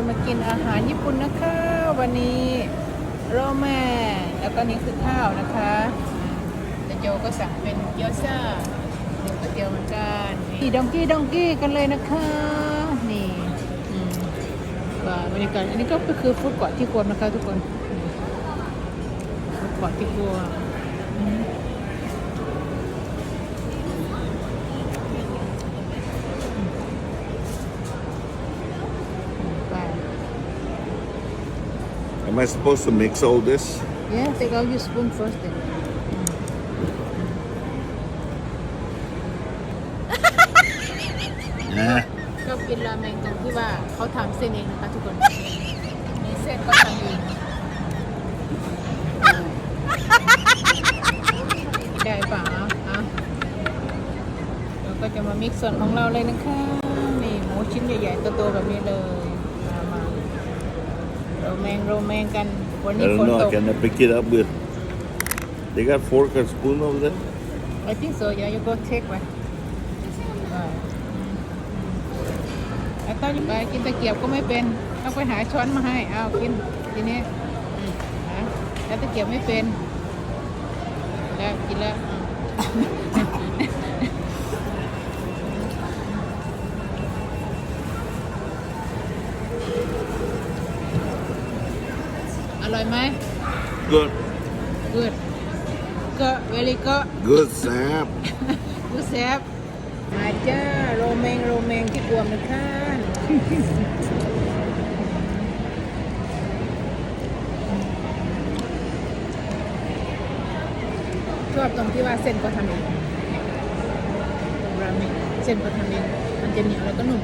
จะมากินอาหารญี่ปุ่นนะคะ วันนี้โรแม่แล้วก็นี่คือข้าวนะคะแต่โจก็สั่งเป็นเกี๊ยวซ่าหมูก๋วยเตี๋ยวเหมือนกันนี่ดองกี้ดองกี้กันเลยนะคะ นี่อืมก็บรรยากาศอันนี้ก็คือฟู้ดกอร์ทที่กวมนะคะทุกคนฟู้ดกอร์ทที่กวมอืมไป Am I supposed to mix all this? Yeah, take out your spoon first then. Nah. ชอบกินราเมงตรงที่ว่าเขาทำเส้นเองนะคะทุกคนนี่เส้นเขาทำเองได้เปล่าอะเราก็จะมามิกซ์ส่วนของเราเลยนะคะนี่หมูชิ้นใหญ่ๆโตๆแบบนี้เลยมามา โรแมงโรแมงกันวัน I นี้ฝ don't น know. ตก Can I pick it up with? They got fork and spoon over there. I think so yeah you go take ไปไอ้ต้อนไปกินตะเกียบก็ไม่เป็นต้องไปหาช้อนมาให้เอากินทีนี้อืมนะแล้วตะเกียบไม่เป็น แล้วกินแล้วอืม ร่อยไหม Good. good ก็เวลีก็ Good, Sam. กูแซบมาจ้าโรเมงโรเมงที่กวมนะคะชอบตรงที่ว่าเส้นก็ทำเองราเมงเส้นก็ทำเองมันจะเหนียวแล้วก็นุ่ม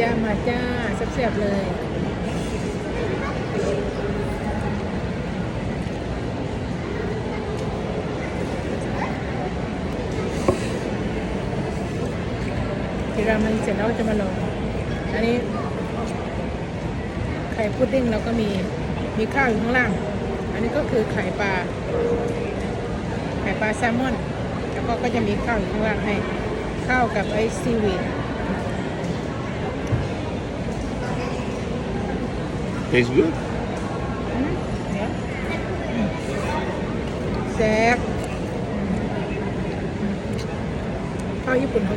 จ้ามาจ้าแซ่บๆเลยทีรามันเสร็จแล้วจะมาลงอันนี้ ไข่พุดดิ้งเราก็มีมีข้าวอยู่ข้างล่าง อันนี้ก็คือไข่ปลา ไข่ปลาแซลมอน แล้วก็ก็จะมีข้าวอยู่ข้างล่างให้ ข้าวกับไอซีวีด Tastes good. แซ่บข้าวญี่ปุ่นเ